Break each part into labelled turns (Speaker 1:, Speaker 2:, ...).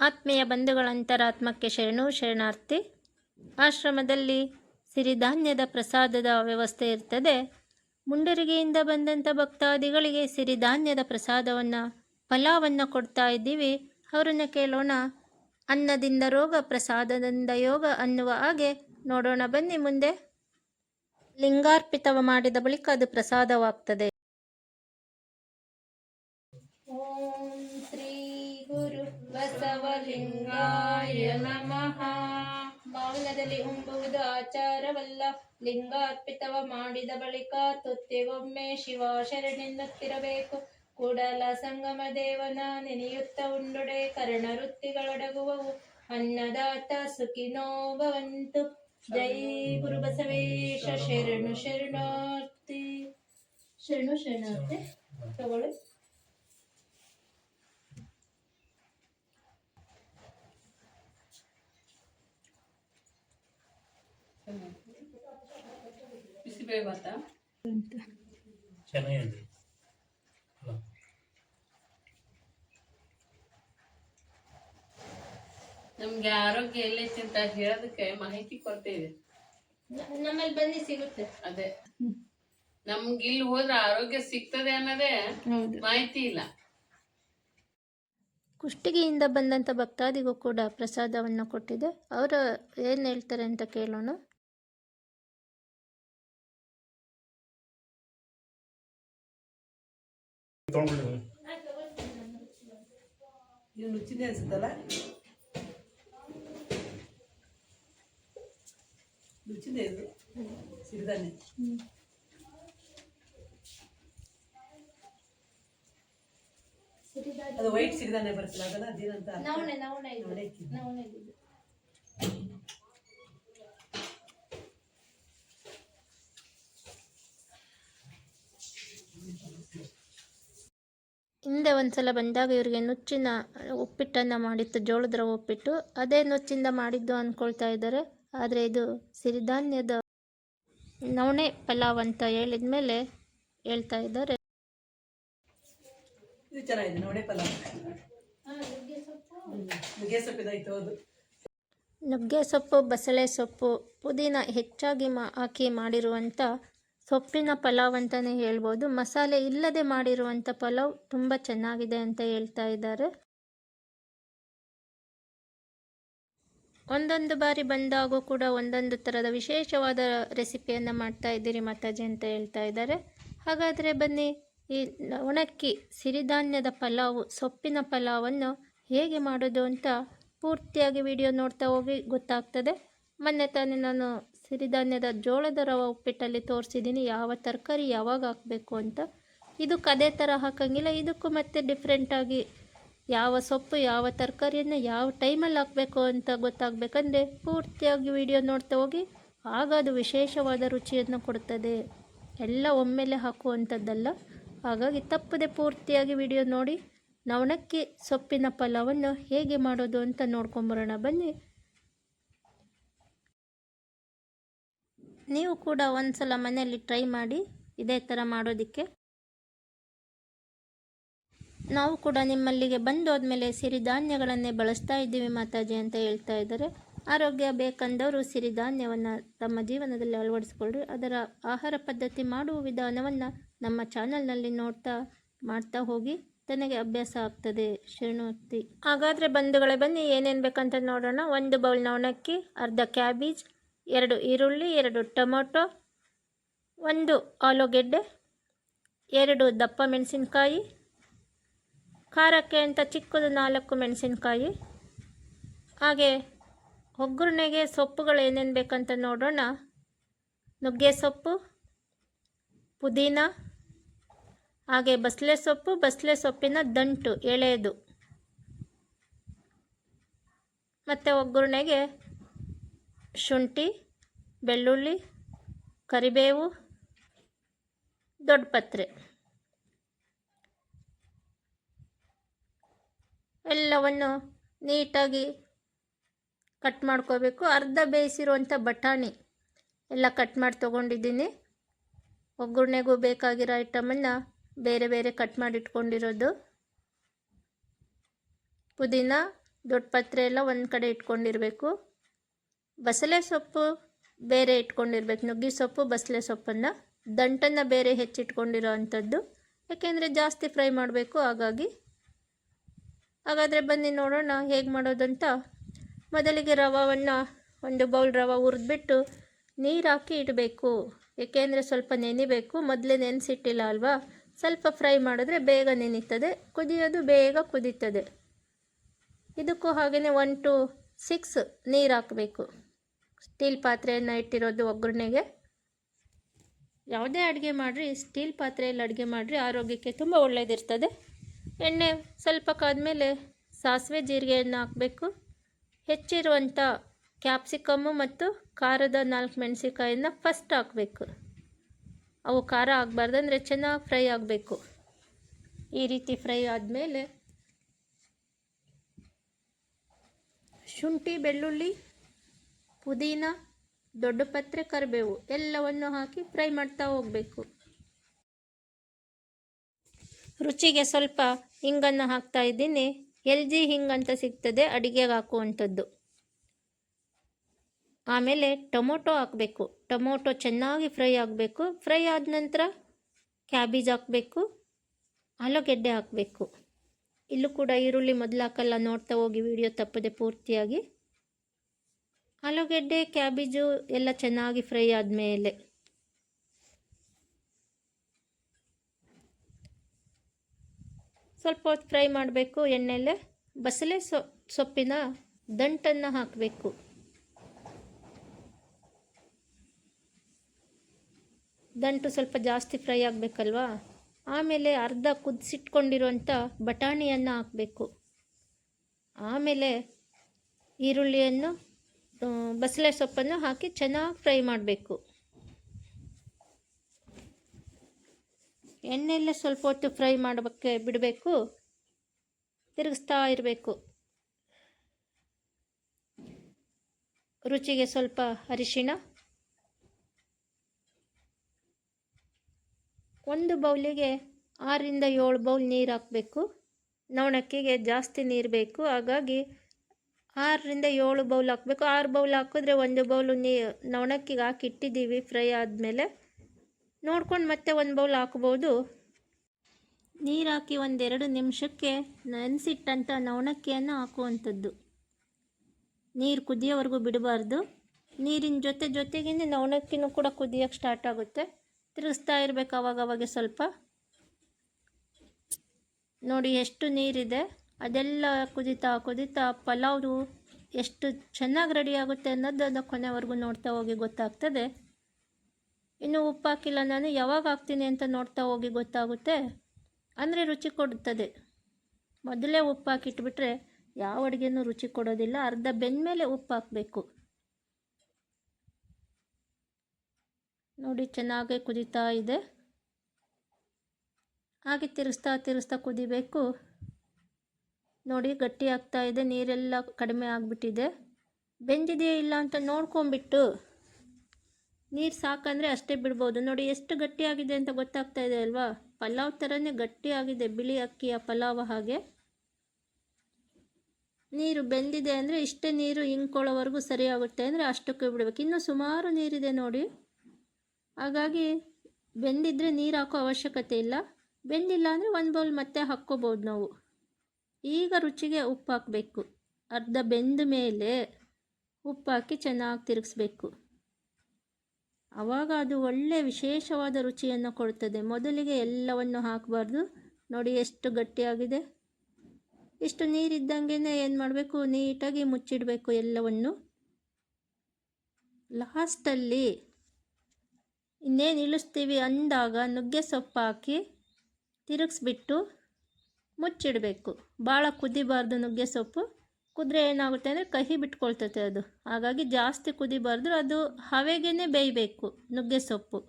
Speaker 1: ಆತ್ಮೀಯ ಬಂಧುಗಳ ಅಂತರಾತ್ಮಕ್ಕೆ ಶರಣು, ಶರಣಾರ್ಥಿ. ಆಶ್ರಮದಲ್ಲಿ ಸಿರಿಧಾನ್ಯದ ಪ್ರಸಾದದ ವ್ಯವಸ್ಥೆ ಇರ್ತದೆ. ಮುಂಡರಿಗೆಯಿಂದ ಬಂದಂಥ ಭಕ್ತಾದಿಗಳಿಗೆ ಸಿರಿಧಾನ್ಯದ ಪ್ರಸಾದವನ್ನು, ಫಲವನ್ನು ಕೊಡ್ತಾ ಇದ್ದೀವಿ. ಅವರನ್ನು ಕೇಳೋಣ. ಅನ್ನದಿಂದ ರೋಗ, ಪ್ರಸಾದದಿಂದ ಯೋಗ ಅನ್ನುವ ಹಾಗೆ ನೋಡೋಣ ಬನ್ನಿ ಮುಂದೆ. ಲಿಂಗಾರ್ಪಿತವ ಮಾಡಿದ ಬಳಿಕ ಅದು ಪ್ರಸಾದವಾಗ್ತದೆ. ಬಸವಲಿಂಗಾಯ ನಮಃ. ಮೌನದಲ್ಲಿ ಉಂಬುವುದು ಆಚಾರವಲ್ಲ. ಲಿಂಗಾರ್ಪಿತವ ಮಾಡಿದ ಬಳಿಕ ತುತ್ತಿಗೊಮ್ಮೆ ಶಿವ ಶರಣೆನ್ನುತ್ತಿರಬೇಕು ಕೂಡಲ ಸಂಗಮ ದೇವನ ನೆನೆಯುತ್ತ ಉಂಡುಡೆ ಕರ್ಣ ವೃತ್ತಿಗಳೊಡಗುವವು ಅನ್ನದಾತ ಸುಖಿನೋ ಭವಂತು ಜೈ ಗುರು ಬಸವೇಶ ಶರಣು ಶರಣಾರ್ಥಿ. ಶರಣು ಶರಣಾರ್ಥಿ. ತಗೊಳ್ಳಿ.
Speaker 2: ಬಿಸಿಬೇಳೆ ಭಾತ
Speaker 3: ಚೆನ್ನಾಗಿದೆ.
Speaker 2: ನಮ್ಗೆ ಆರೋಗ್ಯ ಎಲ್ಲೈತಿ ಅಂತ ಹೇಳೋದಕ್ಕೆ ಮಾಹಿತಿ ಕೊಡ್ತೇವೆ ಇದೆ.
Speaker 1: ನಮ್ಮಲ್ಲಿ ಬನ್ನಿ ಸಿಗುತ್ತೆ.
Speaker 2: ಅದೇ. ನಮ್ಗೆ ಇಲ್ಲಿ ಹೋದ್ರೆ ಆರೋಗ್ಯ ಸಿಗ್ತದೆ ಅನ್ನೋದೇ ಮಾಹಿತಿ ಇಲ್ಲ.
Speaker 1: ಕುಷ್ಟಗಿಯಿಂದ ಬಂದಂತ ಭಕ್ತಾದಿಗೂ ಕೂಡ ಪ್ರಸಾದವನ್ನು ಕೊಟ್ಟಿದೆ. ಅವರು ಏನು ಹೇಳ್ತಾರೆ ಅಂತ ಕೇಳೋಣ.
Speaker 4: ಇದು ರುಚಿನೇ ಅನ್ಸುತ್ತಲ್ಲ ರುಚಿನೇ ಇದು ಸಿರಿಧಾನ್ಯ ಅದು ವೈಟ್ ಸಿರಿಧಾನ್ಯ ಬರ್ತಲ್ಲ ಅದಲ್ಲ ಅದೇನಂತ
Speaker 1: ನವಣೆ ನವಣೆ.
Speaker 4: ನವಣೆ ಅಕ್ಕಿ.
Speaker 1: ಒಂದು ಸಲ ಹಿಂದೆ ಒಂದ್ಸಲ ಬಂದಾಗ ಇವರಿಗೆ ನುಚ್ಚಿನ ಉಪ್ಪಿಟ್ಟನ್ನು ಮಾಡಿತ್ತು ಜೋಳದ ರವೆ ಉಪ್ಪಿಟ್ಟು. ಅದೇ ನುಚ್ಚಿಂದ ಮಾಡಿದ್ದು ಅಂದ್ಕೊಳ್ತಾ ಇದ್ದಾರೆ. ಆದರೆ ಇದು ಸಿರಿಧಾನ್ಯದ ನವಣೆ ಪಲಾವ್ ಅಂತ ಹೇಳಿದ ಮೇಲೆ ಹೇಳ್ತಾ ಇದ್ದಾರೆ.
Speaker 4: ಹೌದು.
Speaker 1: ನುಗ್ಗೆ ಸೊಪ್ಪು ಬಸಳೆ ಸೊಪ್ಪು ಪುದೀನ ಹೆಚ್ಚಾಗಿ ಮಾ ಹಾಕಿ ಮಾಡಿರುವಂಥ ಸೊಪ್ಪಿನ ಪಲಾವ್ ಅಂತಲೇ ಹೇಳ್ಬೋದು. ಮಸಾಲೆ ಇಲ್ಲದೆ ಮಾಡಿರುವಂಥ ಪಲಾವ್ ತುಂಬ ಚೆನ್ನಾಗಿದೆ ಅಂತ ಹೇಳ್ತಾ ಇದ್ದಾರೆ. ಒಂದೊಂದು ಬಾರಿ ಬಂದಾಗೂ ಕೂಡ ಒಂದೊಂದು ಥರದ ವಿಶೇಷವಾದ ರೆಸಿಪಿಯನ್ನು ಮಾಡ್ತಾ ಇದ್ದೀರಿ ಮಾತಾಜಿ ಅಂತ ಹೇಳ್ತಾ ಇದ್ದಾರೆ. ಹಾಗಾದರೆ ಬನ್ನಿ, ಈ ಒಣಕ್ಕಿ ಸಿರಿಧಾನ್ಯದ ಪಲಾವು, ಸೊಪ್ಪಿನ ಪಲಾವನ್ನು ಹೇಗೆ ಮಾಡೋದು ಅಂತ ಪೂರ್ತಿಯಾಗಿ ವಿಡಿಯೋ ನೋಡ್ತಾ ಹೋಗಿ ಗೊತ್ತಾಗ್ತದೆ. ಮೊನ್ನೆ ತಾನೇ ನಾನು ಸಿರಿಧಾನ್ಯದ ಜೋಳದ ರವೆ ಉಪ್ಪಿಟ್ಟಲ್ಲಿ ತೋರಿಸಿದ್ದೀನಿ. ಯಾವ ತರಕಾರಿ ಯಾವಾಗ ಹಾಕಬೇಕು ಅಂತ. ಇದಕ್ಕೆ ಅದೇ ಥರ ಹಾಕೋಂಗಿಲ್ಲ. ಇದಕ್ಕೂ ಮತ್ತೆ ಡಿಫ್ರೆಂಟಾಗಿ ಯಾವ ಸೊಪ್ಪು, ಯಾವ ತರಕಾರಿಯನ್ನು ಯಾವ ಟೈಮಲ್ಲಿ ಹಾಕಬೇಕು ಅಂತ ಗೊತ್ತಾಗಬೇಕಂದ್ರೆ ಪೂರ್ತಿಯಾಗಿ ವಿಡಿಯೋ ನೋಡ್ತಾ ಹೋಗಿ. ಆಗ ಅದು ವಿಶೇಷವಾದ ರುಚಿಯನ್ನು ಕೊಡ್ತದೆ. ಎಲ್ಲ ಒಮ್ಮೆಲೆ ಹಾಕುವಂಥದ್ದಲ್ಲ ಹಾಗಾಗಿ ತಪ್ಪದೆ ಪೂರ್ತಿಯಾಗಿ ವಿಡಿಯೋ ನೋಡಿ. ನವಣಕ್ಕಿ ಸೊಪ್ಪಿನ ಪಲಾವನ್ನು ಹೇಗೆ ಮಾಡೋದು ಅಂತ ನೋಡ್ಕೊಂಬರೋಣ. ಬನ್ನಿ. ನೀವು ಕೂಡ ಒಂದ್ಸಲ ಮನೆಯಲ್ಲಿ ಟ್ರೈ ಮಾಡಿ ಇದೇ ಥರ ಮಾಡೋದಕ್ಕೆ. ನಾವು ಕೂಡ ನಿಮ್ಮಲ್ಲಿಗೆ ಬಂದು ಹೋದ್ಮೇಲೆ ಸಿರಿಧಾನ್ಯಗಳನ್ನೇ ಬಳಸ್ತಾ ಇದ್ದೀವಿ ಮಾತಾಜಿ ಅಂತ ಹೇಳ್ತಾ ಇದ್ದಾರೆ. ಆರೋಗ್ಯ ಬೇಕಂದವರು ಸಿರಿಧಾನ್ಯವನ್ನು ತಮ್ಮ ಜೀವನದಲ್ಲಿ ಅಳವಡಿಸ್ಕೊಳ್ಳ್ರಿ ಅದರ ಆಹಾರ ಪದ್ಧತಿ ಮಾಡುವ ವಿಧಾನವನ್ನು ನಮ್ಮ ಚಾನಲ್ನಲ್ಲಿ ನೋಡ್ತಾ ಮಾಡ್ತಾ ಹೋಗಿ ತನಗೆ ಅಭ್ಯಾಸ ಆಗ್ತದೆ. ಶರಣೋಕ್ತಿ. ಹಾಗಾದರೆ ಬಂಧುಗಳೇ ಬನ್ನಿ, ಏನೇನು ಬೇಕಂತ ನೋಡೋಣ. ಒಂದು ಬೌಲ್ನ ಒಣಕ್ಕಿ ಅರ್ಧ ಕ್ಯಾಬೇಜ್ ಎರಡು ಈರುಳ್ಳಿ, ಎರಡು ಟೊಮೊಟೊ, ಒಂದು ಆಲೂಗೆಡ್ಡೆ, ಎರಡು ದಪ್ಪ ಮೆಣಸಿನ್ಕಾಯಿ, ಖಾರಕ್ಕೆ ಅಂತ ಚಿಕ್ಕದು ನಾಲ್ಕು ಮೆಣಸಿನ್ಕಾಯಿ. ಹಾಗೆ ಒಗ್ಗರಣೆಗೆ ಸೊಪ್ಪುಗಳು ಏನೇನು ಬೇಕಂತ ನೋಡೋಣ. ನುಗ್ಗೆ ಸೊಪ್ಪು, ಪುದೀನ, ಹಾಗೆ ಬಸಳೆ ಸೊಪ್ಪು ಬಸಳೆ ಸೊಪ್ಪಿನ ದಂಟು ಎಳೆಯದು. ಮತ್ತು ಒಗ್ಗರಣೆಗೆ ಶುಂಠಿ, ಬೆಳ್ಳುಳ್ಳಿ, ಕರಿಬೇವು ದೊಡ್ಡ ಪತ್ರೆ ಎಲ್ಲವನ್ನು ನೀಟಾಗಿ ಕಟ್ ಮಾಡ್ಕೋಬೇಕು. ಅರ್ಧ ಬೇಯಿಸಿರುವಂಥ ಬಟಾಣಿ ಎಲ್ಲ ಕಟ್ ಮಾಡಿ ತೊಗೊಂಡಿದ್ದೀನಿ. ಒಗ್ಗರಣೆಗೂ ಬೇಕಾಗಿರೋ ಐಟಮನ್ನು ಬೇರೆ ಬೇರೆ ಕಟ್ ಮಾಡಿ ಇಟ್ಕೊಂಡಿರೋದು. ಪುದೀನ ದೊಡ್ಡ ಪತ್ರೆ ಎಲ್ಲ ಒಂದು ಕಡೆ ಇಟ್ಕೊಂಡಿರಬೇಕು. ಬಸಳೆ ಸೊಪ್ಪು ಬೇರೆ ಇಟ್ಕೊಂಡಿರ್ಬೇಕು. ನುಗ್ಗಿ ಸೊಪ್ಪು, ಬಸಳೆ ಸೊಪ್ಪನ್ನು. ದಂಟನ್ನು ಬೇರೆ ಹೆಚ್ಚಿಟ್ಕೊಂಡಿರೋ ಅಂಥದ್ದು. ಯಾಕೆಂದರೆ ಜಾಸ್ತಿ ಫ್ರೈ ಮಾಡಬೇಕು, ಹಾಗಾಗಿ. ಹಾಗಾದರೆ ಬನ್ನಿ ನೋಡೋಣ ಹೇಗೆ ಮಾಡೋದಂತ. ಮೊದಲಿಗೆ ರವವನ್ನು ಒಂದು ಬೌಲ್ ರವ ಹುರಿದ್ಬಿಟ್ಟು ನೀರು ಹಾಕಿ ಇಡಬೇಕು. ಏಕೆಂದರೆ ಸ್ವಲ್ಪ ನೆನಿಬೇಕು. ಮೊದಲೇ ನೆನೆಸಿಟ್ಟಿಲ್ಲ ಅಲ್ವಾ? ಸ್ವಲ್ಪ ಫ್ರೈ ಮಾಡಿದ್ರೆ ಬೇಗ ನೆನೀತದೆ. ಕುದಿಯೋದು ಬೇಗ ಕುದೀತದೆ. ಇದಕ್ಕೂ ಹಾಗೆಯೇ ಒನ್ ಟು ಸಿಕ್ಸ್ ನೀರು ಹಾಕಬೇಕು. ಸ್ಟೀಲ್ ಪಾತ್ರೆಯನ್ನು ಇಟ್ಟಿರೋದು ಒಗ್ಗರಣೆಗೆ. ಯಾವುದೇ ಅಡುಗೆ ಮಾಡಿರಿ, ಸ್ಟೀಲ್ ಪಾತ್ರೆಯಲ್ಲಿ ಅಡುಗೆ ಮಾಡಿರಿ, ಆರೋಗ್ಯಕ್ಕೆ ತುಂಬ ಒಳ್ಳೆಯದಿರ್ತದೆ ಎಣ್ಣೆ ಸ್ವಲ್ಪ ಕಾದ್ಮೇಲೆ ಸಾಸಿವೆ ಜೀರಿಗೆಯನ್ನು ಹಾಕಬೇಕು. ಹೆಚ್ಚಿರುವಂಥ ಕ್ಯಾಪ್ಸಿಕಮ್ಮು ಮತ್ತು ಖಾರದ ನಾಲ್ಕು ಮೆಣಸಿಕಾಯನ್ನು ಫಸ್ಟ್ ಹಾಕಬೇಕು. ಅವು ಖಾರ ಆಗಬಾರ್ದು ಅಂದರೆ ಚೆನ್ನಾಗಿ ಫ್ರೈ ಆಗಬೇಕು. ಈ ರೀತಿ ಫ್ರೈ ಆದಮೇಲೆ ಶುಂಠಿ, ಬೆಳ್ಳುಳ್ಳಿ ಪುದೀನ, ದೊಡ್ಡ ಪತ್ರೆ, ಕರಿಬೇವು ಎಲ್ಲವನ್ನು ಹಾಕಿ ಫ್ರೈ ಮಾಡ್ತಾ ಹೋಗಬೇಕು. ರುಚಿಗೆ ಸ್ವಲ್ಪ ಹಿಂಗನ್ನು ಹಾಕ್ತಾ ಇದ್ದೀನಿ. ಎಲ್ ಜಿ ಹಿಂಗ್ ಅಂತ ಸಿಗ್ತದೆ, ಅಡಿಗೆಗೆ ಹಾಕುವಂಥದ್ದು. ಆಮೇಲೆ ಟೊಮೊಟೊ ಹಾಕಬೇಕು. ಟೊಮೊಟೊ ಚೆನ್ನಾಗಿ ಫ್ರೈ ಆಗಬೇಕು. ಫ್ರೈ ಆದ ನಂತರ ಕ್ಯಾಬೇಜ್ ಹಾಕಬೇಕು. ಆಲೂಗೆಡ್ಡೆ ಹಾಕಬೇಕು. ಇಲ್ಲೂ ಕೂಡ ಈರುಳ್ಳಿ ಮೊದಲು ಹಾಕಲ್ಲ, ನೋಡ್ತಾ ಹೋಗಿ, ವಿಡಿಯೋ ತಪ್ಪದೆ ಪೂರ್ತಿಯಾಗಿ. ಆಲೂಗೆಡ್ಡೆ, ಕ್ಯಾಬೇಜು ಎಲ್ಲ ಚೆನ್ನಾಗಿ ಫ್ರೈ ಆದಮೇಲೆ ಸ್ವಲ್ಪ ಹೊತ್ತು ಫ್ರೈ ಮಾಡಬೇಕು. ಎಣ್ಣೆಲೆ ಬಸಳೆ ಸೊ, ಸೊಪ್ಪಿನ ದಂಟನ್ನು ಹಾಕಬೇಕು. ದಂಟು ಸ್ವಲ್ಪ ಜಾಸ್ತಿ ಫ್ರೈ ಆಗಬೇಕಲ್ವಾ? ಆಮೇಲೆ ಅರ್ಧ ಕುದಿಸಿಟ್ಕೊಂಡಿರುವಂಥ ಬಟಾಣಿಯನ್ನು ಹಾಕಬೇಕು. ಆಮೇಲೆ ಈರುಳ್ಳಿಯನ್ನು ಬಸಳೆ ಸೊಪ್ಪನ್ನು ಹಾಕಿ ಚೆನ್ನಾಗಿ ಫ್ರೈ ಮಾಡಬೇಕು. ಎಣ್ಣೆಯಲ್ಲೇ ಸ್ವಲ್ಪ ಹೊತ್ತು ಫ್ರೈ ಮಾಡೋಕ್ಕೆ ಬಿಡಬೇಕು. ತಿರುಗಿಸ್ತಾ ಇರಬೇಕು. ರುಚಿಗೆ ಸ್ವಲ್ಪ ಅರಿಶಿಣ. ಒಂದು ಬೌಲಿಗೆ ಆರರಿಂದ ಏಳು ಬೌಲ್ ನೀರು ಹಾಕಬೇಕು. ನವಣಕ್ಕಿಗೆ ಜಾಸ್ತಿ ನೀರು ಬೇಕು. ಹಾಗಾಗಿ ಆರರಿಂದ ಏಳು ಬೌಲ್ ಹಾಕಬೇಕು. ಆರು ಬೌಲ್ ಹಾಕಿದ್ರೆ ಒಂದು ಬೌಲು ನೀ ನವಣಕ್ಕಿಗೆ ಹಾಕಿ ಇಟ್ಟಿದ್ದೀವಿ ಫ್ರೈ ಆದಮೇಲೆ. ನೋಡ್ಕೊಂಡು ಮತ್ತೆ ಒಂದು ಬೌಲ್ ಹಾಕ್ಬೋದು. ನೀರು ಹಾಕಿ ಒಂದೆರಡು ನಿಮಿಷಕ್ಕೆ ನೆನೆಸಿಟ್ಟಂಥ ನವಣಕ್ಕಿಯನ್ನು ಹಾಕುವಂಥದ್ದು. ನೀರು ಕುದಿಯೋವರೆಗೂ ಬಿಡಬಾರ್ದು. ನೀರಿನ ಜೊತೆ ಜೊತೆಗಿಂದ ನವಣಕ್ಕಿನೂ ಕೂಡ ಕುದಿಯೋಕ್ಕೆ ಸ್ಟಾರ್ಟ್ ಆಗುತ್ತೆ. ತಿರುಗಿಸ್ತಾ ಇರಬೇಕು ಅವಾಗವಾಗ ಸ್ವಲ್ಪ. ನೋಡಿ ಎಷ್ಟು ನೀರಿದೆ. ಅದೆಲ್ಲ ಕುದಿತಾ ಕುದಿತಾ ಪಲಾವ್ದು ಎಷ್ಟು ಚೆನ್ನಾಗಿ ರೆಡಿ ಆಗುತ್ತೆ ಅನ್ನೋದು ಅದು ಕೊನೆವರೆಗೂ ನೋಡ್ತಾ ಹೋಗಿ ಗೊತ್ತಾಗ್ತದೆ. ಇನ್ನು ಉಪ್ಪು ಹಾಕಿಲ್ಲ ನಾನು ಯಾವಾಗ ಹಾಕ್ತೀನಿ ಅಂತ ನೋಡ್ತಾ ಹೋಗಿ ಗೊತ್ತಾಗುತ್ತೆ. ಅಂದರೆ ರುಚಿ ಕೊಡುತ್ತದೆ. ಮೊದಲೇ ಉಪ್ಪು ಹಾಕಿಟ್ಬಿಟ್ರೆ ಯಾವ ಅಡುಗೆನೂ ರುಚಿ ಕೊಡೋದಿಲ್ಲ. ಅರ್ಧ ಬೆಂದಮೇಲೆ ಉಪ್ಪು ಹಾಕಬೇಕು ನೋಡಿ, ಚೆನ್ನಾಗೇ ಕುದೀತಾ ಇದೆ. ಹಾಗೆ ತಿರುಸ್ತಾ ತಿರುಸ್ತಾ ಕುದಿಬೇಕು. ನೋಡಿ ಗಟ್ಟಿ ಆಗ್ತಾ ಇದೆ, ನೀರೆಲ್ಲ ಕಡಿಮೆ ಆಗಿಬಿಟ್ಟಿದೆ. ಬೆಂದಿದೆಯೇ ಇಲ್ಲ ಅಂತ ನೋಡ್ಕೊಂಬಿಟ್ಟು ನೀರು ಸಾಕಂದರೆ ಅಷ್ಟೇ ಬಿಡ್ಬೋದು. ನೋಡಿ ಎಷ್ಟು ಗಟ್ಟಿಯಾಗಿದೆ ಅಂತ ಗೊತ್ತಾಗ್ತಾ ಇದೆ ಅಲ್ವಾ? ಪಲಾವ್ ಥರನೇ ಗಟ್ಟಿಯಾಗಿದೆ ಬಿಳಿ ಅಕ್ಕಿಯ ಪಲಾವ್ ಹಾಗೆ. ನೀರು ಬೆಂದಿದೆ ಅಂದರೆ ಇಷ್ಟೇ ನೀರು ಇಂಕೊಳ್ಳೋವರೆಗೂ ಸರಿಯಾಗುತ್ತೆ ಅಂದರೆ ಅಷ್ಟಕ್ಕೆ ಬಿಡಬೇಕು. ಇನ್ನೂ ಸುಮಾರು ನೀರಿದೆ ನೋಡಿ. ಹಾಗಾಗಿ ಬೆಂದಿದ್ರೆ ನೀರು ಹಾಕೋ ಅವಶ್ಯಕತೆ ಇಲ್ಲ. ಬೆಂದಿಲ್ಲ ಅಂದರೆ ಒಂದು ಬೌಲ್ ಮತ್ತೆ ಹಾಕ್ಕೋಬೋದು ನಾವು. ಈಗ ರುಚಿಗೆ ಉಪ್ಪು ಹಾಕಬೇಕು. ಅರ್ಧ ಬೆಂದ ಮೇಲೆ ಉಪ್ಪು ಹಾಕಿ ಚೆನ್ನಾಗಿ ತಿರುಗಿಸ್ಬೇಕು. ಆವಾಗ ಅದು ಒಳ್ಳೆಯ ವಿಶೇಷವಾದ ರುಚಿಯನ್ನು ಕೊಡ್ತದೆ. ಮೊದಲಿಗೆ ಎಲ್ಲವನ್ನು ಹಾಕಬಾರ್ದು. ನೋಡಿ ಎಷ್ಟು ಗಟ್ಟಿಯಾಗಿದೆ. ಇಷ್ಟು ನೀರಿದ್ದಂಗೆ ಏನು ಮಾಡಬೇಕು? ನೀಟಾಗಿ ಮುಚ್ಚಿಡಬೇಕು ಎಲ್ಲವನ್ನು. ಲಾಸ್ಟಲ್ಲಿ ಇನ್ನೇನು ಇಳಿಸ್ತೀವಿ ಅಂದಾಗ ನುಗ್ಗೆ ಸೊಪ್ಪು ಹಾಕಿ ತಿರುಗಿಸ್ಬಿಟ್ಟು ಮುಚ್ಚಿಡಬೇಕು. ಭಾಳ ಕುದಿಬಾರ್ದು ನುಗ್ಗೆ ಸೊಪ್ಪು. ಕುದ್ರೆ ಏನಾಗುತ್ತೆ ಅಂದರೆ ಕಹಿ ಬಿಟ್ಕೊಳ್ತೈತೆ ಅದು. ಹಾಗಾಗಿ ಜಾಸ್ತಿ ಕುದಿಬಾರ್ದು, ಅದು ಹವೆಗೇ ಬೇಯಬೇಕು ನುಗ್ಗೆ ಸೊಪ್ಪು.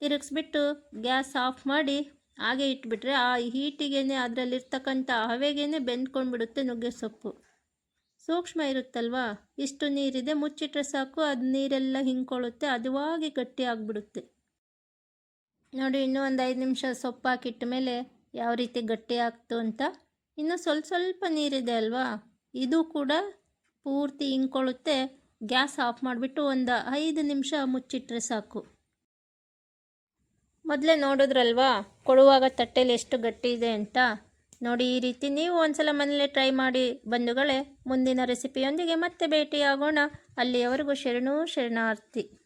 Speaker 1: ತಿರುಗಿಸ್ಬಿಟ್ಟು ಗ್ಯಾಸ್ ಆಫ್ ಮಾಡಿ ಹಾಗೆ ಇಟ್ಬಿಟ್ರೆ ಆ ಹೀಟಿಗೇನೆ ಅದರಲ್ಲಿರ್ತಕ್ಕಂಥ ಹವೆಗೇ ಬೆಂದ್ಕೊಂಡ್ಬಿಡುತ್ತೆ ನುಗ್ಗೆ ಸೊಪ್ಪು. ಸೂಕ್ಷ್ಮ ಇರುತ್ತಲ್ವಾ? ಇಷ್ಟು ನೀರಿದೆ, ಮುಚ್ಚಿಟ್ರೆ ಸಾಕು, ಅದು ನೀರೆಲ್ಲ ಹಿಂಕೊಳ್ಳುತ್ತೆ, ಅದುವಾಗಿ ಗಟ್ಟಿ ಆಗಿಬಿಡುತ್ತೆ ನೋಡಿ, ಇನ್ನೂ ಒಂದು ಐದು ನಿಮಿಷ ಸೊಪ್ಪು ಹಾಕಿಟ್ಟ ಮೇಲೆ ಯಾವ ರೀತಿ ಗಟ್ಟಿ ಆಗ್ತು ಅಂತ. ಇನ್ನು ಸ್ವಲ್ಪ ಸ್ವಲ್ಪ ನೀರಿದೆ ಅಲ್ವಾ? ಇದು ಕೂಡ ಪೂರ್ತಿ ಇಂಕೊಳ್ಳುತ್ತೆ ಗ್ಯಾಸ್ ಆಫ್ ಮಾಡಿಬಿಟ್ಟು ಒಂದು ಐದು ನಿಮಿಷ ಮುಚ್ಚಿಟ್ರೆ ಸಾಕು. ಮೊದಲೇ ನೋಡಿದ್ರಲ್ವಾ, ಕೊಡುವಾಗ ತಟ್ಟೆಲಿ ಎಷ್ಟು ಗಟ್ಟಿ ಇದೆ ಅಂತ. ನೋಡಿ ಈ ರೀತಿ ನೀವು ಒಂದ್ಸಲ ಮನೇಲೆ ಟ್ರೈ ಮಾಡಿ ಬಂಧುಗಳೇ, ಮುಂದಿನ ರೆಸಿಪಿಯೊಂದಿಗೆ ಮತ್ತೆ ಭೇಟಿಯಾಗೋಣ. ಅಲ್ಲಿಯವರೆಗೂ ಶರಣು ಶರಣಾರ್ಥಿ.